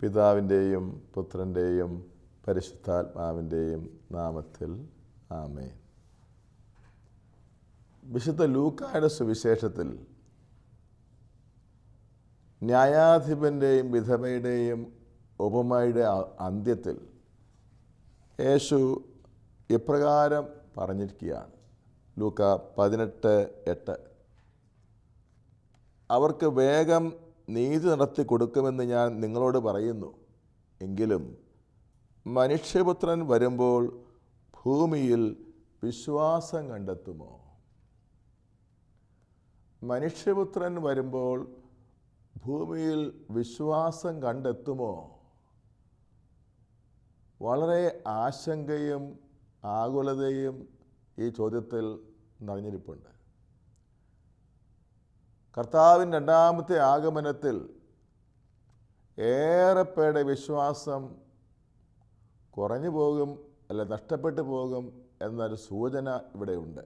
പിതാവിന്റെയും പുത്രന്റെയും പരിശുദ്ധാത്മാവിന്റെയും നാമത്തിൽ ആമേ വിശുദ്ധ ലൂക്കായുടെ സുവിശേഷത്തിൽ ന്യായാധിപന്റെയും വിധവയുടെയും ഉപമയുടെ അന്ത്യത്തിൽ യേശു ഇപ്രകാരം പറഞ്ഞിരിക്കുകയാണ്. ലൂക്ക പതിനെട്ട് എട്ട്. അവർക്ക് വേഗം നീതി നടത്തി കൊടുക്കുമെന്ന് ഞാൻ നിങ്ങളോട് പറയുന്നു. എങ്കിലും മനുഷ്യപുത്രൻ വരുമ്പോൾ ഭൂമിയിൽ വിശ്വാസം കണ്ടെത്തുമോ? മനുഷ്യപുത്രൻ വരുമ്പോൾ ഭൂമിയിൽ വിശ്വാസം കണ്ടെത്തുമോ? വളരെ ആശങ്കയും ആകുലതയും ഈ ചോദ്യത്തിൽ നിറഞ്ഞിരിപ്പുണ്ട് കർത്താവിന്റെ രണ്ടാമത്തെ ആഗമനത്തിൽ ഏറെ പേരുടെ വിശ്വാസം കുറഞ്ഞു പോകും അല്ല നഷ്ടപ്പെട്ടു പോകും എന്നൊരു സൂചന ഇവിടെയുണ്ട്.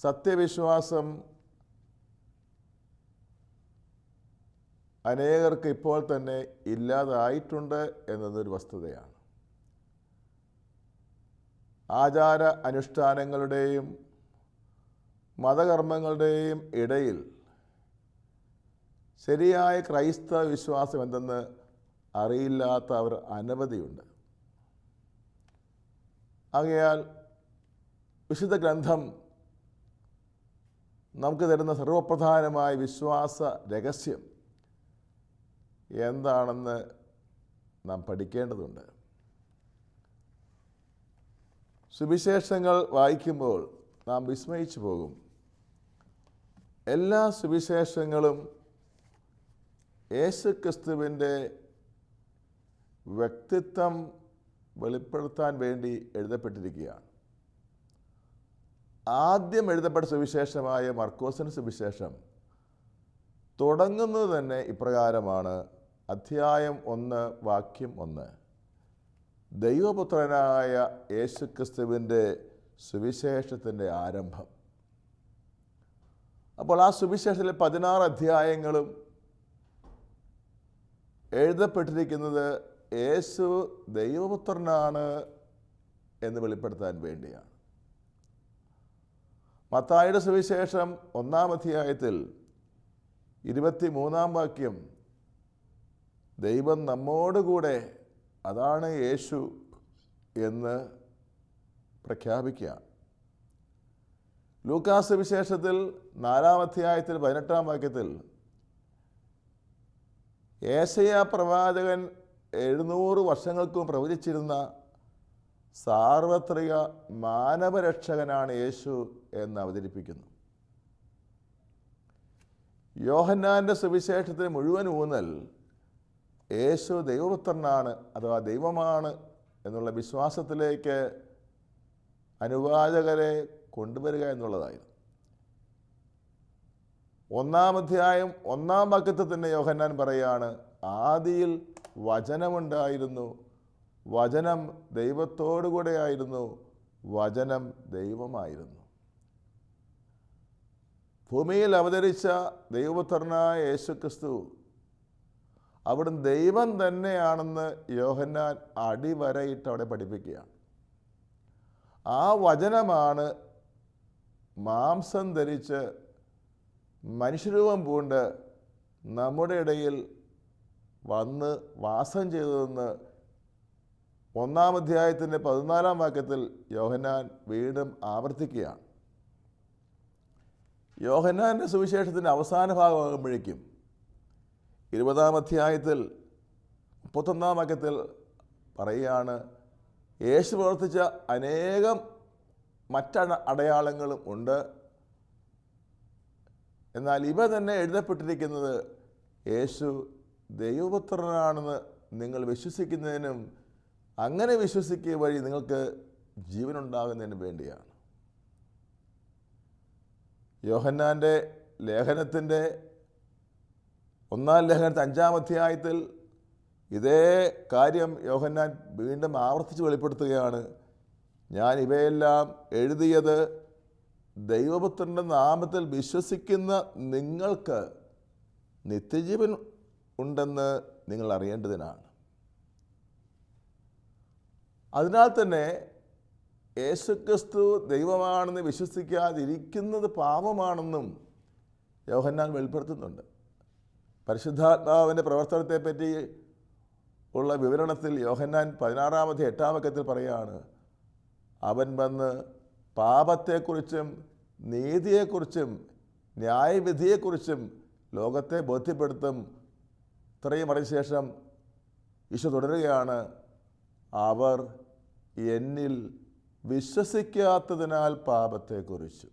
സത്യവിശ്വാസം അനേകർക്ക് ഇപ്പോൾ തന്നെ ഇല്ലാതായിട്ടുണ്ട് എന്നതൊരു വസ്തുതയാണ്. ആചാര അനുഷ്ഠാനങ്ങളുടെയും മതകർമ്മങ്ങളുടെയും ഇടയിൽ ശരിയായ ക്രൈസ്തവ വിശ്വാസം എന്തെന്ന് അറിയില്ലാത്ത അവർ അനവധിയുണ്ട്. ആകയാൽ വിശുദ്ധ ഗ്രന്ഥം നമുക്ക് തരുന്ന സർവപ്രധാനമായ വിശ്വാസ രഹസ്യം എന്താണെന്ന് നാം പഠിക്കേണ്ടതുണ്ട്. സുവിശേഷങ്ങൾ വായിക്കുമ്പോൾ നാം വിസ്മയിച്ചു പോകും. എല്ലാ സുവിശേഷങ്ങളും യേശു ക്രിസ്തുവിന്റെ വ്യക്തിത്വം വെളിപ്പെടുത്താൻ വേണ്ടി എഴുതപ്പെട്ടിരിക്കുകയാണ്. ആദ്യം എഴുതപ്പെട്ട സുവിശേഷമായ മർക്കോസിന് സുവിശേഷം തുടങ്ങുന്നത് തന്നെ ഇപ്രകാരമാണ്. അധ്യായം ഒന്ന് വാക്യം ഒന്ന്. ദൈവപുത്രനായ യേശുക്രിസ്തുവിന്റെ സുവിശേഷത്തിന്റെ ആരംഭം. അപ്പോൾ ആ സുവിശേഷത്തിലെ പതിനാറ് അധ്യായങ്ങളും എഴുതപ്പെട്ടിരിക്കുന്നത് യേശു ദൈവപുത്രനാണ് എന്ന് വെളിപ്പെടുത്താൻ വേണ്ടിയാണ്. മത്തായുടെ സുവിശേഷം ഒന്നാം അധ്യായത്തിൽ ഇരുപത്തി മൂന്നാം വാക്യം ദൈവം നമ്മോടുകൂടെ അതാണ് യേശു എന്ന് പ്രഖ്യാപിക്കുക. ലൂക്കാസ് വിശേഷത്തിൽ നാലാം അധ്യായത്തിൽ പതിനെട്ടാം വാക്യത്തിൽ ഏശയ പ്രവാചകൻ എഴുന്നൂറ് വർഷങ്ങൾക്കും പ്രവചിച്ചിരുന്ന സാർവത്രിക മാനവരക്ഷകനാണ് യേശു എന്ന് അവതരിപ്പിക്കുന്നു. യോഹന്നാന്റെ സുവിശേഷത്തിന് മുഴുവൻ ഊന്നൽ യേശു ദൈവപുത്രനാണ് അഥവാ ദൈവമാണ് എന്നുള്ള വിശ്വാസത്തിലേക്ക് അനുവാചകരെ കൊണ്ടുവരിക എന്നുള്ളതായിരുന്നു. ഒന്നാം അധ്യായം ഒന്നാം വാക്യത്തിൽ തന്നെ യോഹന്നാൻ പറയാണ് ആദിയിൽ വചനമുണ്ടായിരുന്നു വചനം ദൈവത്തോടുകൂടെ ആയിരുന്നു വചനം ദൈവമായിരുന്നു. ഭൂമിയിൽ അവതരിച്ച ദൈവപുത്രനായ യേശുക്രിസ്തു അവിടുന്ന് ദൈവം തന്നെയാണെന്ന് യോഹന്നാൻ അടിവരയിട്ട് അവിടെ പഠിപ്പിക്കുകയാണ്. ആ വചനമാണ് മാംസം ധരിച്ച് മനുഷ്യരൂപം പൂണ്ട് നമ്മുടെ ഇടയിൽ വന്ന് വാസം ചെയ്തതെന്ന് ഒന്നാം അധ്യായത്തിന്റെ പതിനാലാം വാക്യത്തിൽ യോഹന്നാൻ വീണ്ടും ആവർത്തിക്കുകയാണ്. യോഹന്നാന്റെ സുവിശേഷത്തിന്റെ അവസാന ഭാഗമാകുമ്പോഴേക്കും ഇരുപതാം അധ്യായത്തിൽ മുപ്പത്തൊന്നാം വാക്യത്തിൽ പറയുകയാണ് യേശു പ്രവർത്തിച്ച അനേകം മറ്റ അടയാളങ്ങളും ഉണ്ട്. എന്നാൽ ഇവ തന്നെ എഴുതപ്പെട്ടിരിക്കുന്നത് യേശു ദൈവപുത്രനാണെന്ന് നിങ്ങൾ വിശ്വസിക്കുന്നതിനും അങ്ങനെ വിശ്വസിക്കുക വഴി നിങ്ങൾക്ക് ജീവനുണ്ടാകുന്നതിനും വേണ്ടിയാണ്. യോഹന്നാന്റെ ലേഖനത്തിന്റെ ഒന്നാം ലേഖനത്തെ അഞ്ചാം അധ്യായത്തിൽ ഇതേ കാര്യം യോഹന്നാൻ വീണ്ടും ആവർത്തിച്ച് വെളിപ്പെടുത്തുകയാണ്. ഞാൻ ഇവയെല്ലാം എഴുതിയത് ദൈവപുത്രന്റെ നാമത്തിൽ വിശ്വസിക്കുന്ന നിങ്ങൾക്ക് നിത്യജീവൻ ഉണ്ടെന്ന് നിങ്ങൾ അറിയേണ്ടതിനാണ്. അതിനാൽ തന്നെ യേശുക്രിസ്തു ദൈവമാണെന്ന് വിശ്വസിക്കാതിരിക്കുന്നത് പാപമാണെന്നും യോഹന്നാൻ വെളിപ്പെടുത്തുന്നുണ്ട്. പരിശുദ്ധാത്മാവിന്റെ പ്രവർത്തനത്തെപ്പറ്റി ഉള്ള വിവരണത്തിൽ യോഹന്നാൻ പതിനാറാമത്തെ എട്ടാം വക്കത്തിൽ പറയുകയാണ് അവൻ വന്ന് പാപത്തെക്കുറിച്ചും നീതിയെക്കുറിച്ചും ന്യായവിധിയെക്കുറിച്ചും ലോകത്തെ ബോധ്യപ്പെടുത്തും. ഇത്രയും പറഞ്ഞ ശേഷം ഈശോ തുടരുകയാണ് അവർ എന്നിൽ വിശ്വസിക്കാത്തതിനാൽ പാപത്തെക്കുറിച്ച്.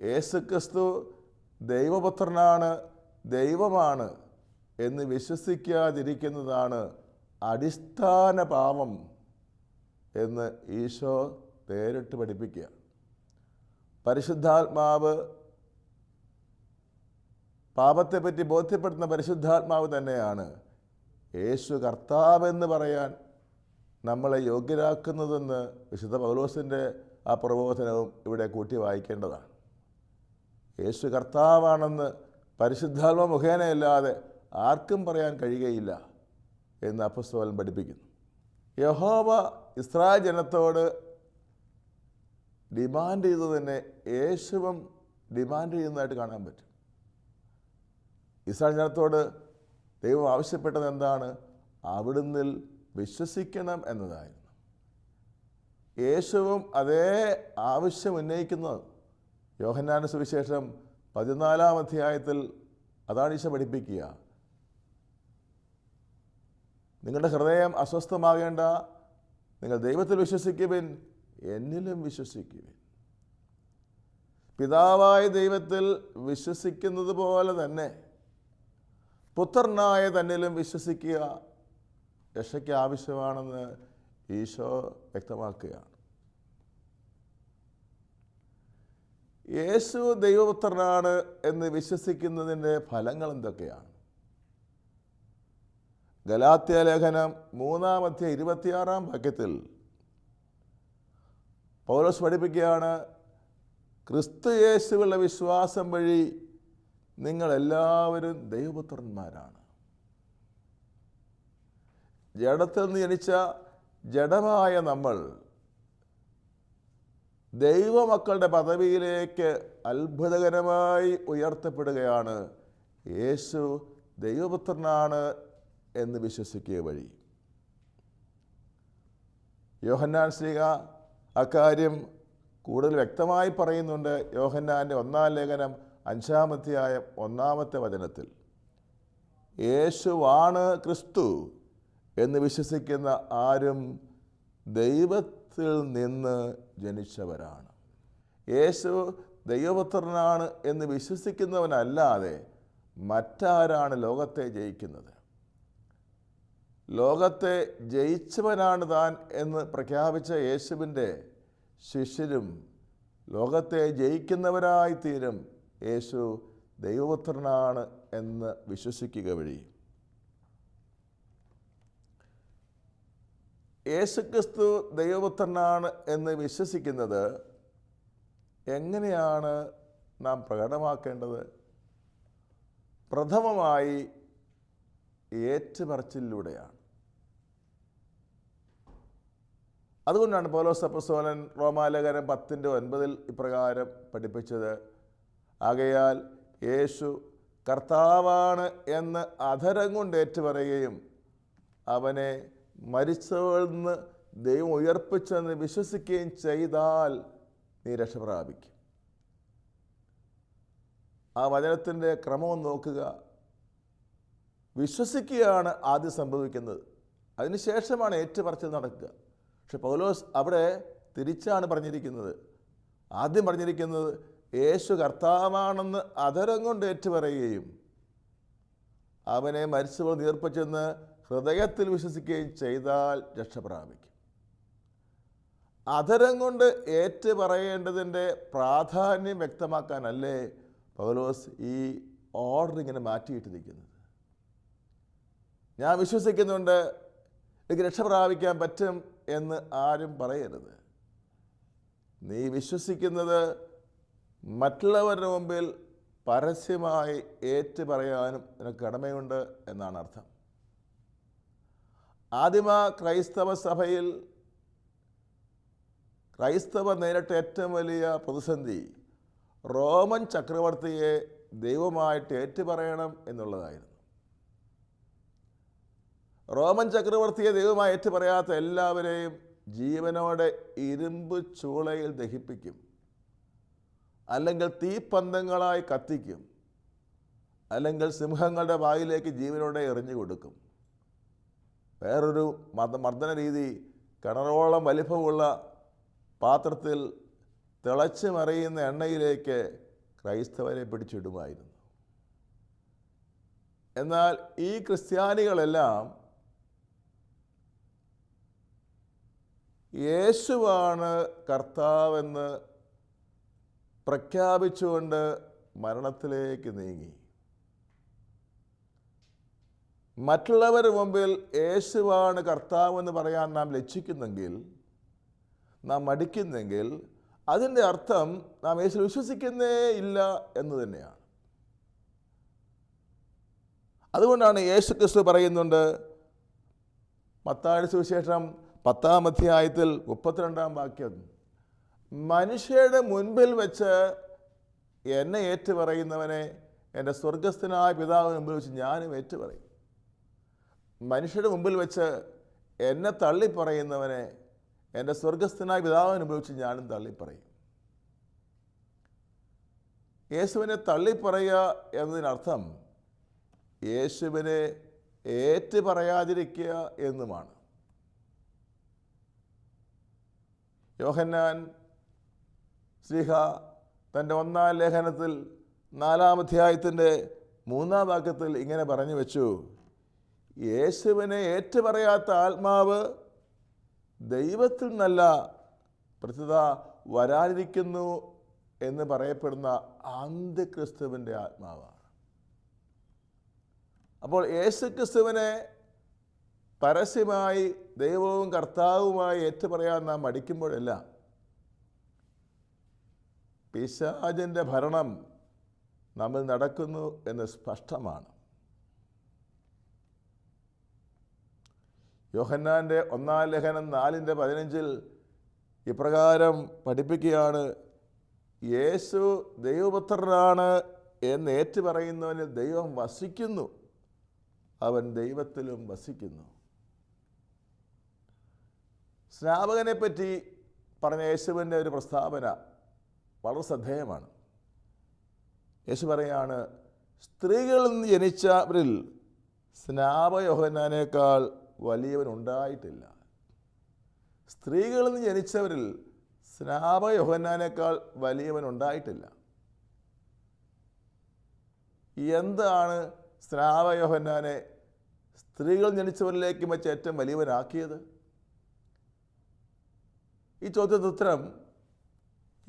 യേശുക്രിസ്തു ദൈവപുത്രനാണ് ദൈവമാണ് എന്ന് വിശ്വസിക്കാതിരിക്കുന്നതാണ് അടിസ്ഥാന പാപം എന്ന് ഈശോ നേരിട്ട് പഠിപ്പിക്കുക. പരിശുദ്ധാത്മാവ് പാപത്തെപ്പറ്റി ബോധ്യപ്പെടുത്തുന്ന പരിശുദ്ധാത്മാവ് തന്നെയാണ്. യേശു കർത്താവെന്ന് പറയാൻ നമ്മളെ യോഗ്യരാക്കുന്നതെന്ന് വിശുദ്ധ പൗലോസിന്റെ ആ പ്രബോധനവും ഇവിടെ കൂട്ടി വായിക്കേണ്ടതാണ്. യേശു കർത്താവാണെന്ന് പരിശുദ്ധാത്മ മുഖേനയല്ലാതെ ആർക്കും പറയാൻ കഴിയുകയില്ല എന്ന് അപ്പസ്തോലൻ പഠിപ്പിക്കുന്നു. യഹോവ ഇസ്രായേൽ ജനത്തോട് ഡിമാൻഡ് ചെയ്തത് തന്നെ യേശുവും ഡിമാൻഡ് ചെയ്യുന്നതായിട്ട് കാണാൻ പറ്റും. ഇസ്രായേൽ ജനത്തോട് ദൈവം ആവശ്യപ്പെട്ടത് എന്താണ്? അവിടുന്ന് വിശ്വസിക്കണം എന്നതായിരുന്നു. യേശുവും അതേ ആവശ്യം ഉന്നയിക്കുന്നത് യോഹന്നാന സുവിശേഷം പതിനാലാം അധ്യായത്തിൽ അതാണ് ഈശ പഠിപ്പിക്കുക. നിങ്ങളുടെ ഹൃദയം അസ്വസ്ഥമാകേണ്ട നിങ്ങൾ ദൈവത്തിൽ വിശ്വസിക്കുവിൻ എന്നിലും വിശ്വസിക്കുവിൻ. പിതാവായ ദൈവത്തിൽ വിശ്വസിക്കുന്നത് പോലെ തന്നെ പുത്രനായ തന്നിലും വിശ്വസിക്കുക രക്ഷയ്ക്ക് ആവശ്യമാണെന്ന് ഈശോ വ്യക്തമാക്കുകയാണ്. യേശു ദൈവപുത്രനാണ് എന്ന് വിശ്വസിക്കുന്നതിന്റെ ഫലങ്ങൾ എന്തൊക്കെയാണ്? ഗലാത്യ ലേഖനം മൂന്നാമത്തെ ഇരുപത്തിയാറാം വാക്യത്തിൽ പൗലോസ് പഠിപ്പിക്കുകയാണ് ക്രിസ്തു യേശുവിലുള്ള വിശ്വാസം വഴി നിങ്ങളെല്ലാവരും ദൈവപുത്രന്മാരാണ്. ജഡത്തിൽ നിന്ന് ജനിച്ച ജഡമായ നമ്മൾ ദൈവമക്കളുടെ പദവിയിലേക്ക് അത്ഭുതകരമായി ഉയർത്തപ്പെടുകയാണ്. യേശു ദൈവപുത്രനാണ് എന്ന് വിശ്വസിക്കുക വഴി. യോഹന്നാൻ ശ്രീക അക്കാര്യം കൂടുതൽ വ്യക്തമായി പറയുന്നുണ്ട്. യോഹന്നാന്റെ ഒന്നാം ലേഖനം അഞ്ചാമത്തെയായ ഒന്നാമത്തെ വചനത്തിൽ. യേശുവാണ് ക്രിസ്തു എന്ന് വിശ്വസിക്കുന്ന ആരും ദൈവത്തിൽ നിന്ന് ജനിച്ചവരാണ്. യേശു ദൈവപുത്രനാണ് എന്ന് വിശ്വസിക്കുന്നവനല്ലാതെ മറ്റാരാണ് ലോകത്തെ ജയിക്കുന്നത്? ലോകത്തെ ജയിച്ചവനാണ് താൻ എന്ന് പ്രഖ്യാപിച്ച യേശുവിന്റെ ശിഷ്യരും ലോകത്തെ ജയിക്കുന്നവരായി തീരും യേശു ദൈവപുത്രനാണ് എന്ന് വിശ്വസിക്കുക വഴി. യേശുക്രിസ്തു ദൈവപുത്രനാണ് എന്ന് വിശ്വസിക്കുന്നത് എങ്ങനെയാണ് നാം പ്രകടമാക്കേണ്ടത്? പ്രഥമമായി ഏറ്റുപറച്ചിലൂടെയാണ്. അതുകൊണ്ടാണ് പൗലോസ് അപ്പസ്തോലൻ റോമാലേഖനം പത്തിന്റെ ഒൻപതിൽ ഇപ്രകാരം പഠിപ്പിച്ചത്. ആകയാൽ യേശു കർത്താവാണ് എന്ന് അധരം കൊണ്ട് ഏറ്റുപറയുകയും അവനെ മരിച്ചവളിൽ നിന്ന് ദൈവം ഉയർപ്പിച്ചെന്ന് വിശ്വസിക്കുകയും ചെയ്താൽ നീ രക്ഷ പ്രാപിക്കും. ആ വചനത്തിന്റെ ക്രമം നോക്കുക. വിശ്വസിക്കുകയാണ് ആദ്യം സംഭവിക്കുന്നത്. അതിനുശേഷമാണ് ഏറ്റുപറച്ചിൽ നടക്കുക. പക്ഷെ പൗലോസ് അവിടെ തിരിച്ചാണ് പറഞ്ഞിരിക്കുന്നത്. ആദ്യം പറഞ്ഞിരിക്കുന്നത് യേശു കർത്താവാണെന്ന് അധരം കൊണ്ട് ഏറ്റുപറയുകയും അവനെ മരിച്ചവർ നീർപ്പിച്ചെന്ന് ഹൃദയത്തിൽ വിശ്വസിക്കുകയും ചെയ്താൽ രക്ഷ പ്രാപിക്കും. അധരം കൊണ്ട് ഏറ്റു പറയേണ്ടതിന്റെ പ്രാധാന്യം വ്യക്തമാക്കാനല്ലേ പൗലോസ് ഈ ഓർഡർ ഇങ്ങനെ മാറ്റിയിട്ടിരിക്കുന്നത്? ഞാൻ വിശ്വസിക്കുന്നുണ്ട് എനിക്ക് രക്ഷ പ്രാപിക്കാൻ പറ്റും എന്ന് ആരും പറയരുത്. നീ വിശ്വസിക്കുന്നത് മറ്റുള്ളവരുടെ മുമ്പിൽ പരസ്യമായി ഏറ്റു പറയാനും നിനക്ക് കടമയുണ്ട് എന്നാണ് അർത്ഥം. ആദിമ ക്രൈസ്തവ സഭയിൽ ക്രൈസ്തവ നേരിട്ട ഏറ്റവും വലിയ പ്രതിസന്ധി റോമൻ ചക്രവർത്തിയെ ദൈവമായിട്ട് ഏറ്റുപറയണം എന്നുള്ളതായിരുന്നു. റോമൻ ചക്രവർത്തിയെ ദൈവമായി ഏറ്റുപറയാത്ത എല്ലാവരെയും ജീവനോടെ ഇരുമ്പ് ചൂളയിൽ ദഹിപ്പിക്കും. അല്ലെങ്കിൽ തീപ്പന്തങ്ങളായി കത്തിക്കും. അല്ലെങ്കിൽ സിംഹങ്ങളുടെ വായിലേക്ക് ജീവനോടെ എറിഞ്ഞു കൊടുക്കും. വേറൊരു മർദ്ദന രീതി കിണറോളം വലിപ്പമുള്ള പാത്രത്തിൽ തിളച്ച് മറിയുന്ന എണ്ണയിലേക്ക് ക്രൈസ്തവരെ പിടിച്ചിടുമായിരുന്നു. എന്നാൽ ഈ ക്രിസ്ത്യാനികളെല്ലാം യേശുവാണ് കർത്താവെന്ന് പ്രഖ്യാപിച്ചുകൊണ്ട് മരണത്തിലേക്ക് നീങ്ങി. മറ്റുള്ളവർ മുമ്പിൽ യേശുവാണ് കർത്താവെന്ന് പറയാൻ നാം ലക്ഷിക്കുന്നെങ്കിൽ നാം മടിക്കുന്നെങ്കിൽ അതിന്റെ അർത്ഥം നാം യേശു വിശ്വസിക്കുന്നേ ഇല്ല എന്ന് തന്നെയാണ്. അതുകൊണ്ടാണ് യേശു ക്രിസ്തു പറയുന്നുണ്ട് മത്താഴ് സുവിശേഷം പത്താം അധ്യായത്തിൽ മുപ്പത്തിരണ്ടാം വാക്യം മനുഷ്യരുടെ മുൻപിൽ വെച്ച് എന്നെ ഏറ്റുപറയുന്നവനെ എന്റെ സ്വർഗസ്ഥനായ പിതാവിന് മുമ്പിൽ വെച്ച് ഞാനും ഏറ്റു പറയും മനുഷ്യരുടെ മുമ്പിൽ വെച്ച് എന്നെ തള്ളിപ്പറയുന്നവനെ എന്റെ സ്വർഗസ്ഥനായ പിതാവിനെ ഉപയോഗിച്ച് ഞാനും തള്ളിപ്പറയും. യേശുവിനെ തള്ളിപ്പറയുക എന്നതിനർത്ഥം യേശുവിനെ ഏറ്റു പറയാതിരിക്കുക എന്നുമാണ്. യോഹന്നാൻ ശ്രീഹ തന്റെ ഒന്നാം ലേഖനത്തിൽ നാലാം അധ്യായത്തിന്റെ മൂന്നാം വാക്യത്തിൽ ഇങ്ങനെ പറഞ്ഞു വെച്ചു. യേശുവിനെ ഏറ്റുപറയാത്ത ആത്മാവ് ദൈവത്തിൽ നിന്നല്ല പ്രത്യുത വരാതിരിക്കുന്നു എന്ന് പറയപ്പെടുന്ന അന്ത്യക്രിസ്തുവിന്റെ ആത്മാവാണ്. അപ്പോൾ യേശു ക്രിസ്തുവിനെ പരസ്യമായി ദൈവവും കർത്താവുമായി ഏറ്റുപറയാൻ നാം മടിക്കുമ്പോഴെല്ലാം പിശാജിന്റെ ഭരണം നമ്മൾ നടക്കുന്നു എന്ന് സ്പഷ്ടമാണ്. യോഹന്നാന്റെ ഒന്നാം ലേഖനം നാലിന്റെ പതിനഞ്ചിൽ ഇപ്രകാരം പഠിപ്പിക്കുകയാണ് യേശു ദൈവപുത്രനാണ് എന്ന് ഏറ്റു പറയുന്നവനിൽ ദൈവം വസിക്കുന്നു. അവൻ ദൈവത്തിലും വസിക്കുന്നു. സ്നാപകനെ പറ്റി പറഞ്ഞ യേശുവിന്റെ ഒരു പ്രസ്താവന വളരെ ശ്രദ്ധേയമാണ്. യേശു പറയാണ് സ്ത്രീകളിൽ നിന്ന് ജനിച്ചവരിൽ സ്നാപയോഹനാനേക്കാൾ വലിയവൻ ഉണ്ടായിട്ടില്ല സ്ത്രീകളിൽ നിന്ന് ജനിച്ചവരിൽ സ്നാപയോഹനാനേക്കാൾ വലിയവൻ ഉണ്ടായിട്ടില്ല എന്താണ് സ്നാപയോഹന്നാനെ സ്ത്രീകൾ ജനിച്ചവരിലേക്ക് വെച്ച് ഏറ്റവും വലിയവനാക്കിയത്? ഈ ചോദ്യത്തിന് ഉത്തരം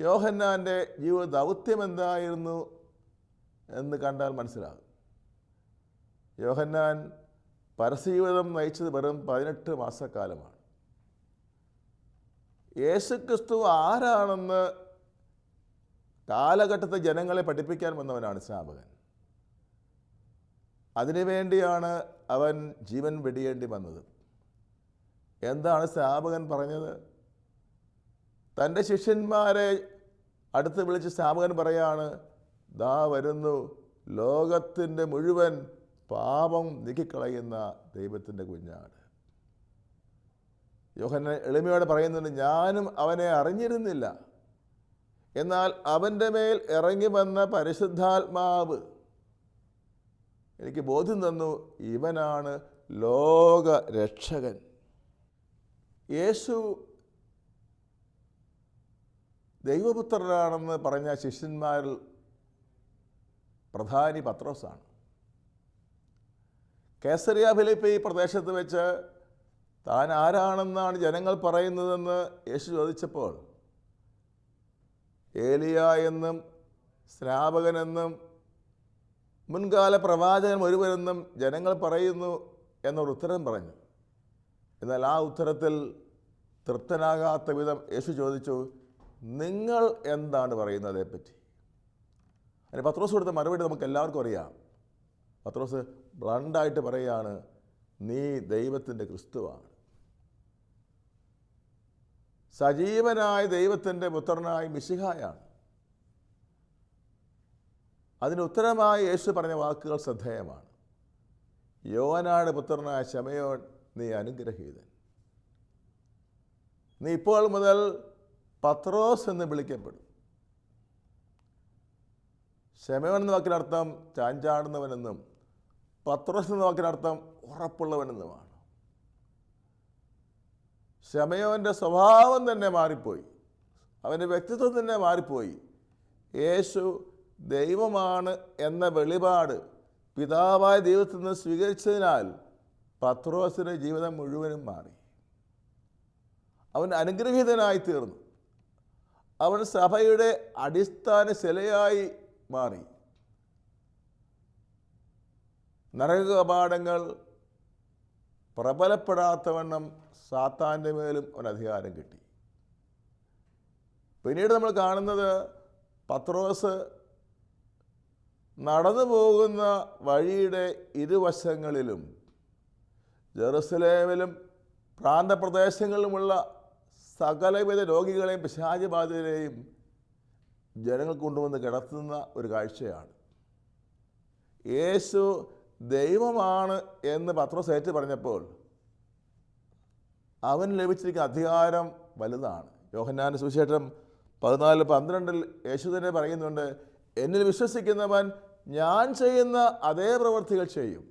യോഹന്നാന്റെ ജീവിത ദൗത്യം എന്തായിരുന്നു എന്ന് കണ്ടാൽ മനസ്സിലാകും. യോഹന്നാൻ പരസ്യജീവിതം നയിച്ചത് വെറും പതിനെട്ട് മാസക്കാലമാണ്. യേശുക്രിസ്തു ആരാണെന്ന് കാലഘട്ടത്തെ ജനങ്ങളെ പഠിപ്പിക്കാൻ വന്നവനാണ് സ്നാപകൻ. അതിനുവേണ്ടിയാണ് അവൻ ജീവൻ വെടിയേണ്ടി വന്നത്. എന്താണ് സ്നാപകൻ പറഞ്ഞത്? തന്റെ ശിഷ്യന്മാരെ അടുത്ത് വിളിച്ച് സ്നാപകൻ പറയാണ് ദാ വരുന്നു ലോകത്തിന്റെ മുഴുവൻ പാപം നീക്കിക്കളയുന്ന ദൈവത്തിന്റെ കുഞ്ഞാണ് യോഹന എളിമയോടെ പറയുന്നുണ്ട് ഞാനും അവനെ അറിഞ്ഞിരുന്നില്ല. എന്നാൽ അവന്റെ മേൽ ഇറങ്ങി വന്ന പരിശുദ്ധാത്മാവ് എനിക്ക് ബോധ്യം തന്നു ഇവനാണ് ലോക രക്ഷകൻ യേശു ദൈവപുത്രനാണെന്ന് പറഞ്ഞ ശിഷ്യന്മാരിൽ പ്രധാനി പത്രോസാണ്. കേസറിയ ഫിലിപ്പ് ഈ പ്രദേശത്ത് വെച്ച് താൻ ആരാണെന്നാണ് ജനങ്ങൾ പറയുന്നതെന്ന് യേശു ചോദിച്ചപ്പോൾ ഏലിയ എന്നും സ്നാപകനെന്നും മുൻകാല പ്രവാചകൻ ഒരുവരെന്നും ജനങ്ങൾ പറയുന്നു എന്നൊരു ഉത്തരം പറഞ്ഞു. എന്നാൽ ആ ഉത്തരത്തിൽ തൃപ്തനാകാത്ത വിധം യേശു ചോദിച്ചു നിങ്ങൾ എന്താണ് പറയുന്നത് അതേപ്പറ്റി? അതിന് പത്രോസ് കൊടുത്ത മറുപടി നമുക്ക് എല്ലാവർക്കും അറിയാം. പത്രോസ് ബ്ലണ്ടായിട്ട് പറയുകയാണ് നീ ദൈവത്തിന്റെ ക്രിസ്തുവാണ്. സജീവനായ ദൈവത്തിന്റെ പുത്രനായ മിശിഹായാണ്. അതിന് ഉത്തരമായി യേശു പറഞ്ഞ വാക്കുകൾ ശ്രദ്ധേയമാണ്. യോവനാട് പുത്രനായ ശമയോൻ നീ അനുഗ്രഹീതൻ. നീ ഇപ്പോൾ മുതൽ പത്രോസ് എന്ന് വിളിക്കപ്പെടും. ശമയോൻ എന്ന വാക്കിനർത്ഥം ചാഞ്ചാടുന്നവനെന്നും പത്രോസ് എന്ന വാക്കിനർത്ഥം ഉറപ്പുള്ളവനെന്നുമാണ് ശമയോന്റെ സ്വഭാവം തന്നെ മാറിപ്പോയി. അവന്റെ വ്യക്തിത്വം തന്നെ മാറിപ്പോയി. യേശു ദൈവമാണ് എന്ന വെളിപാട് പിതാവായ ദൈവത്തിൽ നിന്ന് സ്വീകരിച്ചതിനാൽ പത്രോസിന്റെ ജീവിതം മുഴുവനും മാറി. അവൻ അനുഗ്രഹീതനായി തീർന്നു അവൻ സഭയുടെ അടിസ്ഥാന ശിലയായി മാറി. നരകപാഠങ്ങൾ പ്രബലപ്പെടാത്തവണ്ണം സാത്താന്റെ മേലും അവൻ അധികാരം കിട്ടി. പിന്നീട് നമ്മൾ കാണുന്നത് പത്രോസ് നടന്നു പോകുന്ന വഴിയുടെ ഇരുവശങ്ങളിലും ജെറുസലേമിലും പ്രാന്തപ്രദേശങ്ങളിലുമുള്ള സകലവിധ രോഗികളെയും പിശാചബാധിതരെയും ജനങ്ങൾ കൊണ്ടുവന്ന് കിടത്തുന്ന ഒരു കാഴ്ചയാണ്. യേശു ദൈവമാണ് എന്ന് പത്രോസ് ഏറ്റു പറഞ്ഞപ്പോൾ അവൻ ലഭിച്ചിരിക്കുന്ന അധികാരം വലുതാണ്. യോഹന്നാന്റെ സുവിശേഷം പതിനാല് പന്ത്രണ്ടിൽ യേശു തന്നെ പറയുന്നുണ്ട് എന്നിൽ വിശ്വസിക്കുന്നവൻ ഞാൻ ചെയ്യുന്ന അതേ പ്രവൃത്തികൾ ചെയ്യും.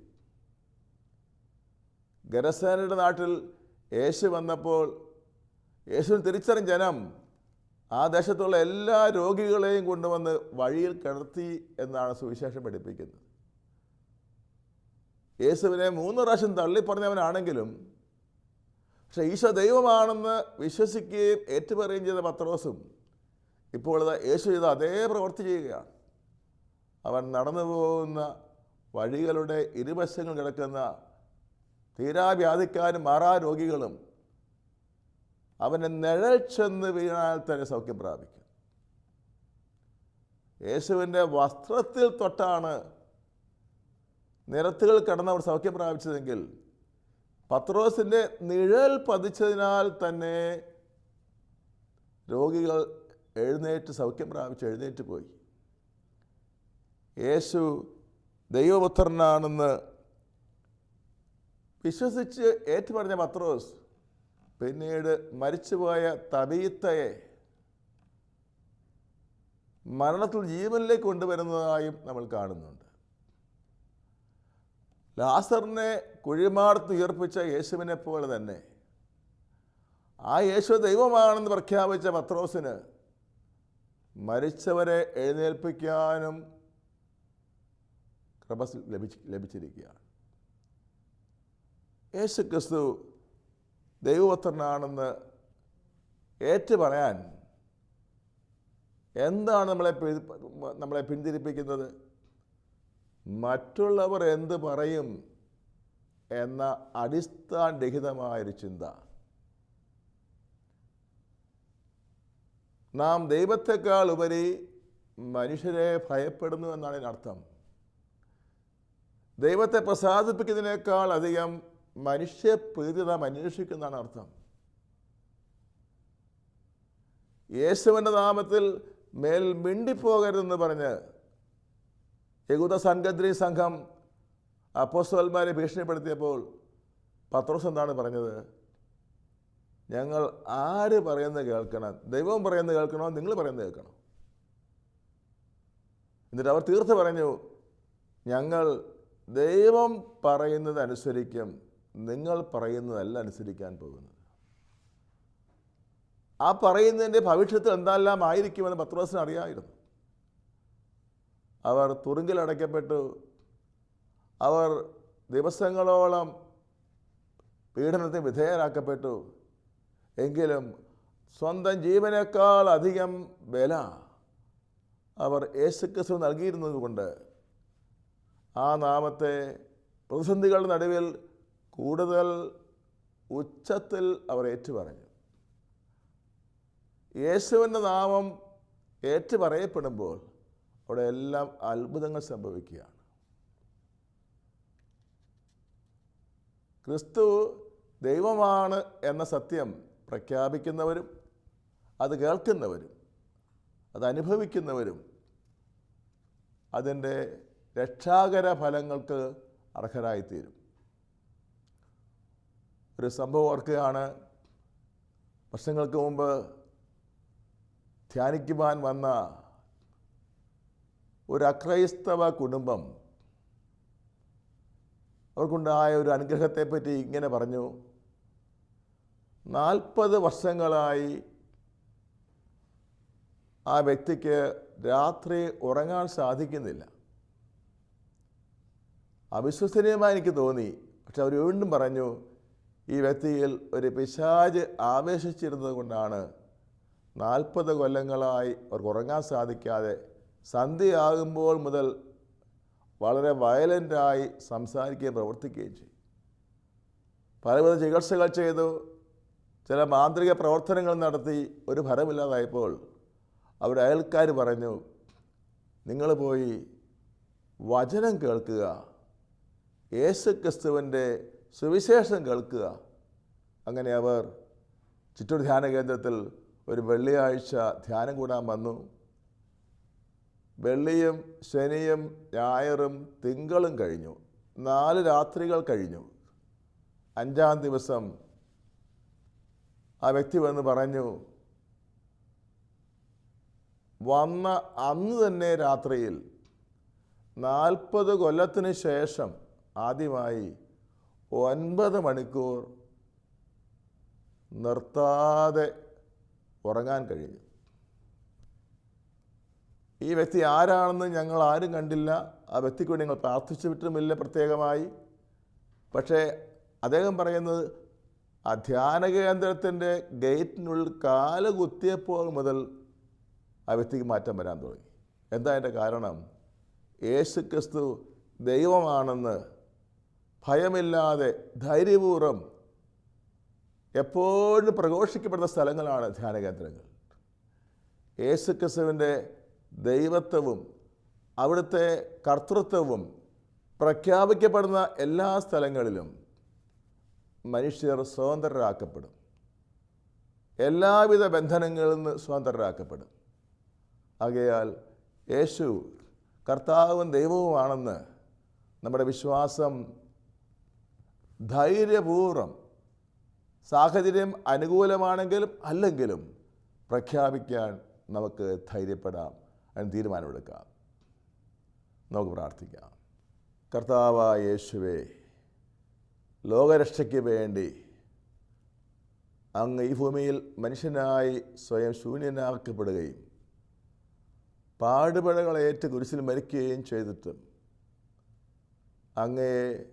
ഗരസേനയുടെ നാട്ടിൽ യേശു വന്നപ്പോൾ യേശുവിന് തിരിച്ചറിഞ്ഞ ജനം ആ ദേശത്തുള്ള എല്ലാ രോഗികളെയും കൊണ്ടുവന്ന് വഴിയിൽ കിടത്തി എന്നാണ് സുവിശേഷം പഠിപ്പിക്കുന്നത്. യേശുവിനെ മൂന്ന് പ്രാവശ്യം തള്ളിപ്പറഞ്ഞവനാണെങ്കിലും പക്ഷേ ഈശോ ദൈവമാണെന്ന് വിശ്വസിക്കുകയും ഏറ്റുപറയുകയും ചെയ്ത പത്രോസും ഇപ്പോൾ യേശു ചെയ്ത അതേ പ്രവർത്തി ചെയ്യുകയാണ്. അവൻ നടന്നു പോകുന്ന വഴികളുടെ ഇരുവശങ്ങൾ കിടക്കുന്ന തീരാവ്യാധിക്കാരും മാറാ രോഗികളും അവനെ നിഴൽ ചെന്ന് വീണാൽ തന്നെ സൗഖ്യം പ്രാപിക്കും. യേശുവിന്റെ വസ്ത്രത്തിൽ തൊട്ടാണ് നിരത്തുകൾ കടന്ന് അവർ സൗഖ്യം പ്രാപിച്ചതെങ്കിൽ പത്രോസിന്റെ നിഴൽ പതിച്ചതിനാൽ തന്നെ രോഗികൾ എഴുന്നേറ്റ് സൗഖ്യം പ്രാപിച്ച് എഴുന്നേറ്റ് പോയി. യേശു ദൈവപുത്രനാണെന്ന് വിശ്വസിച്ച് ഏറ്റുപറഞ്ഞ പത്രോസ് പിന്നീട് മരിച്ചുപോയ തബീത്തയെ മരണത്തിൽ ജീവനിലേക്ക് കൊണ്ടുവരുന്നതായും നമ്മൾ കാണുന്നുണ്ട്. ലാസറിനെ കുഴിമാടത്ത് ഉയർപ്പിച്ച യേശുവിനെ പോലെ തന്നെ. ആ യേശു ദൈവമാണെന്ന് പ്രഖ്യാപിച്ച പത്രോസിന് മരിച്ചവരെ എഴുന്നേൽപ്പിക്കാനും കൃപ ലഭിച്ച് ലഭിച്ചിരിക്കുകയാണ്. യേശു ക്രിസ്തു ദൈവപുത്രനാണെന്ന് ഏറ്റു പറയാൻ എന്താണ് നമ്മളെ നമ്മളെ പിന്തിരിപ്പിക്കുന്നത്? മറ്റുള്ളവർ എന്ത് പറയും എന്ന അടിസ്ഥാനരഹിതമായൊരു ചിന്ത. നാം ദൈവത്തെക്കാൾ ഉപരി മനുഷ്യരെ ഭയപ്പെടുന്നു എന്നാണ് ഇതിനർത്ഥം ദൈവത്തെ പ്രസാദിപ്പിക്കുന്നതിനേക്കാൾ അധികം മനുഷ്യപ്രീതി നാം അന്വേഷിക്കുന്നതാണ് അർത്ഥം. യേശുവിന്റെ നാമത്തിൽ മേൽ മിണ്ടിപ്പോകരുതെന്ന് പറഞ്ഞ് യഹൂദ സംഘദ്രി സംഘം അപ്പോസ്തലന്മാരെ ഭീഷണിപ്പെടുത്തിയപ്പോൾ പത്രോസ് എന്താണ് പറഞ്ഞത്? ഞങ്ങൾ ആര് പറയുന്നത് കേൾക്കണം? ദൈവം പറയുന്നത് കേൾക്കണോ? നിങ്ങൾ പറയുന്നത് കേൾക്കണോ? എന്നിട്ട് അവർ തീർത്ത് പറഞ്ഞു ഞങ്ങൾ ദൈവം പറയുന്നത് അനുസരിക്കും നിങ്ങൾ പറയുന്നതല്ല അനുസരിക്കാൻ പോകുന്നത്. ആ പറയുന്നതിന്റെ ഭവിഷ്യത്തിൽ എന്തെല്ലാം ആയിരിക്കുമെന്ന് പത്രോസിന് അറിയാമായിരുന്നു അവർ തുറുങ്കിലടയ്ക്കപ്പെട്ടു അവർ ദിവസങ്ങളോളം പീഡനത്തിന് വിധേയരാക്കപ്പെട്ടു. എങ്കിലും സ്വന്തം ജീവനേക്കാൾ അധികം വില അവർ യേശുക്രിസ്തു നൽകിയിരുന്നതുകൊണ്ട് ആ നാമത്തെ പ്രതിസന്ധികളുടെ നടുവിൽ കൂടുതൽ ഉച്ചത്തിൽ അവർ ഏറ്റുപറഞ്ഞു. യേശുവിന്റെ നാമം ഏറ്റുപറയപ്പെടുമ്പോൾ അവിടെ എല്ലാം അത്ഭുതങ്ങൾ സംഭവിക്കുകയാണ്. ക്രിസ്തു ദൈവമാണ് എന്ന സത്യം പ്രഖ്യാപിക്കുന്നവരും അത് കേൾക്കുന്നവരും അത് അനുഭവിക്കുന്നവരും അതിന്റെ രക്ഷാകര ഫലങ്ങൾക്ക് അർഹരായിത്തീരും. ഒരു സംഭവം ഓർക്കുകയാണ് വർഷങ്ങൾക്ക് മുമ്പ് ധ്യാനിക്കുവാൻ വന്ന ഒരു അക്രൈസ്തവ കുടുംബം. അവർക്കുണ്ടായ ഒരു അനുഗ്രഹത്തെപ്പറ്റി ഇങ്ങനെ പറഞ്ഞു. നാൽപ്പത് വർഷങ്ങളായി ആ വ്യക്തിക്ക് രാത്രി ഉറങ്ങാൻ സാധിക്കുന്നില്ല. അവിശ്വസനീയമായി എനിക്ക് തോന്നി. പക്ഷെ അവർ വീണ്ടും പറഞ്ഞു ഈ വ്യക്തിയിൽ ഒരു പിശാജ് ആവേശിച്ചിരുന്നത് കൊണ്ടാണ് നാൽപ്പത് കൊല്ലങ്ങളായി അവർക്ക് ഉറങ്ങാൻ സാധിക്കാതെ സന്ധ്യയാകുമ്പോൾ മുതൽ വളരെ വയലന്റായി സംസാരിക്കുകയും പ്രവർത്തിക്കുകയും ചെയ്യും. പലവിധ ചികിത്സകൾ ചെയ്തു. ചില മാന്ത്രിക പ്രവർത്തനങ്ങൾ നടത്തി. ഒരു ഫലമില്ലാതായപ്പോൾ അവിടെ അയൽക്കാർ പറഞ്ഞു നിങ്ങൾ പോയി വചനം കേൾക്കുക. യേശു ക്രിസ്തുവിന്റെ സുവിശേഷം കേൾക്കുക. അങ്ങനെ അവർ ചിറ്റൂർ ധ്യാന കേന്ദ്രത്തിൽ ഒരു വെള്ളിയാഴ്ച ധ്യാനം കൂടാൻ വന്നു. വെള്ളിയും ശനിയും ഞായറും തിങ്കളും കഴിഞ്ഞു. നാല് രാത്രികൾ കഴിഞ്ഞു. അഞ്ചാം ദിവസം ആ വ്യക്തി വന്ന് പറഞ്ഞു വന്ന അന്ന് തന്നെ രാത്രിയിൽ നാൽപ്പത് കൊല്ലത്തിന് ശേഷം ആദ്യമായി ഒൻപത് മണിക്കൂർ നിർത്താതെ ഉറങ്ങാൻ കഴിഞ്ഞു. ഈ വ്യക്തി ആരാണെന്ന് ഞങ്ങൾ ആരും കണ്ടില്ല. ആ വ്യക്തിക്ക് വേണ്ടി ഞങ്ങൾ പ്രാർത്ഥിച്ചു വിട്ടുമില്ല പ്രത്യേകമായി. പക്ഷേ അദ്ദേഹം പറയുന്നത് ആ ധ്യാന കേന്ദ്രത്തിന്റെ ഗേറ്റിനുള്ളിൽ കാൽ കുത്തിയപ്പോൾ മുതൽ ആ വ്യക്തിക്ക് മാറ്റം വരാൻ തുടങ്ങി. എന്താ അതിന്റെ കാരണം? യേശു ക്രിസ്തു ദൈവമാണെന്ന് ഭയമില്ലാതെ ധൈര്യപൂർവം എപ്പോഴും പ്രഘോഷിക്കപ്പെടുന്ന സ്ഥലങ്ങളാണ് ധ്യാന കേന്ദ്രങ്ങൾ. യേശു ക്രിസ്തുവിന്റെ ദൈവത്വവും അവിടുത്തെ കർത്തൃത്വവും പ്രഖ്യാപിക്കപ്പെടുന്ന എല്ലാ സ്ഥലങ്ങളിലും മനുഷ്യർ സ്വതന്ത്രരാക്കപ്പെടും. എല്ലാവിധ ബന്ധനങ്ങളിൽ നിന്ന് സ്വതന്ത്രരാക്കപ്പെടും. ആകയാൽ യേശു കർത്താവും ദൈവവുമാണെന്ന് നമ്മുടെ വിശ്വാസം ധൈര്യപൂർവം സാഹചര്യം അനുകൂലമാണെങ്കിലും അല്ലെങ്കിലും പ്രഖ്യാപിക്കാൻ നമുക്ക് ധൈര്യപ്പെടാം. അതിന് തീരുമാനമെടുക്കാം. നമുക്ക് പ്രാർത്ഥിക്കാം. കർത്താവായ യേശുവേ ലോകരക്ഷയ്ക്ക് വേണ്ടി അങ്ങ് ഈ ഭൂമിയിൽ മനുഷ്യനായി സ്വയം ശൂന്യനാക്കപ്പെടുകയും പാടുപഴകളേറ്റ് കുരിശിൽ മരിക്കുകയും ചെയ്തിട്ടും അങ്ങയെ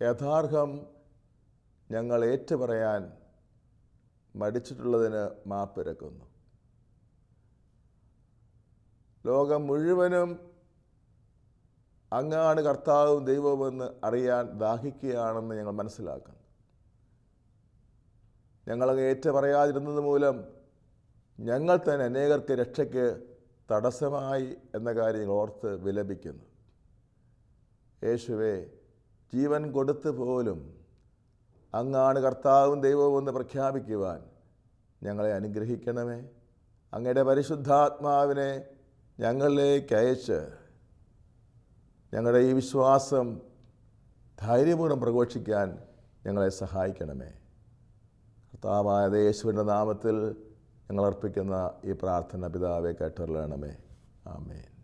യഥാർത്ഥം ഞങ്ങൾ ഏറ്റുപറയാൻ മടിച്ചിട്ടുള്ളതിന് മാപ്പിരക്കുന്നു ലോകം മുഴുവനും അങ്ങാണ് കർത്താവും ദൈവവുമെന്ന് അറിയാൻ ദാഹിക്കുകയാണെന്ന് ഞങ്ങൾ മനസ്സിലാക്കണം ഞങ്ങളങ്ങ് ഏറ്റുപറയാതിരുന്നത് മൂലം ഞങ്ങൾ തന്നെ അനേകർക്ക് രക്ഷയ്ക്ക് തടസ്സമായി എന്ന കാര്യം ഓർത്ത് വിലപിക്കുന്നു. യേശുവെ ജീവൻ കൊടുത്ത് പോലും അങ്ങാണ് കർത്താവും ദൈവവും എന്ന് പ്രഖ്യാപിക്കുവാൻ ഞങ്ങളെ അനുഗ്രഹിക്കണമേ. അങ്ങയുടെ പരിശുദ്ധാത്മാവിനെ ഞങ്ങളിലേക്ക് അയച്ച് ഞങ്ങളുടെ ഈ വിശ്വാസം ധൈര്യപൂർവം പ്രഘോഷിക്കാൻ ഞങ്ങളെ സഹായിക്കണമേ. കർത്താവായ യേശുവിന്റെ നാമത്തിൽ ഞങ്ങൾ അർപ്പിക്കുന്ന ഈ പ്രാർത്ഥന പിതാവെ കേട്ടറിയണമേ. ആമേൻ.